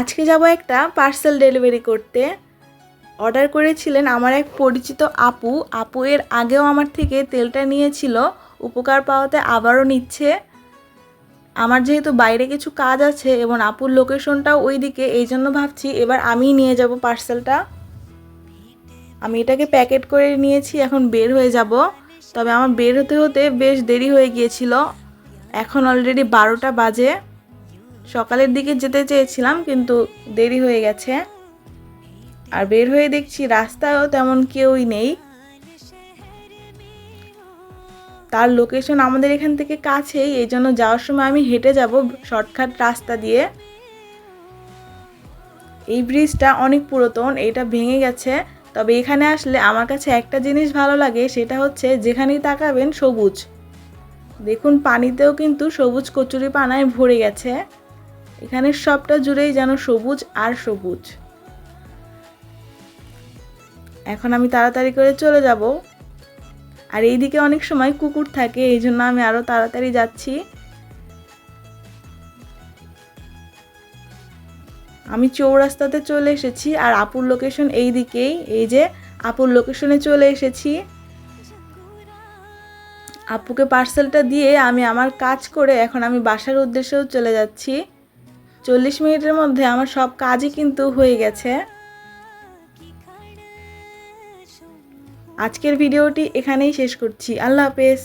আজকে যাব একটা পার্সেল ডেলিভারি করতে। অর্ডার করেছিলেন আমার এক পরিচিত আপু। আপু এর আগেও আমার থেকে তেলটা নিয়েছিল, উপকার পাওয়াতে আবারও নিচ্ছে। আমার যেহেতু বাইরে কিছু কাজ আছে এবং আপুর লোকেশনটাও ওই দিকে এই জন্য ভাবছি এবার আমিই নিয়ে যাব পার্সেলটা আমি এটাকে প্যাকেট করে নিয়েছি, এখন বের হয়ে যাব। তবে আমার বের হতে হতে বেশ দেরি হয়ে গিয়েছিল। এখন অলরেডি বারোটা বাজে। সকালের দিকে যেতে চেয়েছিলাম, কিন্তু দেরি হয়ে গেছে। আর বের হয়ে দেখছি রাস্তায়ও তেমন কেউই নেই। তার লোকেশন আমাদের এখান থেকে কাছেই এই জন্য যাওয়ার সময় আমি হেঁটে যাব শর্টকাট রাস্তা দিয়ে। এই ব্রিজটা অনেক পুরাতন, এটা ভেঙে গেছে। তবে এখানে আসলে আমার কাছে একটা জিনিস ভালো লাগে, সেটা হচ্ছে যেখানেই তাকাবেন সবুজ। দেখুন, পানিতেও কিন্তু সবুজ কচুরি পানায় ভরে গেছে। এখানে সবটা জুড়েই যেন সবুজ আর সবুজ। এখন আমি তাড়াতাড়ি করে চলে যাব। আর এইদিকে অনেক সময় কুকুর থাকে, এই জন্য আমি আরও তাড়াতাড়ি যাচ্ছি। আমি চৌরাস্তাতে চলে এসেছি আর আপুর লোকেশন এই দিকেই এই যে আপুর লোকেশনে চলে এসেছি। আপুকে পার্সেলটা দিয়ে আমি আমার কাজ করে এখন আমি বাসার উদ্দেশ্যেও চলে যাচ্ছি। চল্লিশ মিনিটের মধ্যে আমার সব কাজই কিন্তু হয়ে গেছে। আজকের ভিডিওটি এখানেই শেষ করছি। আল্লাহ হাফেজ।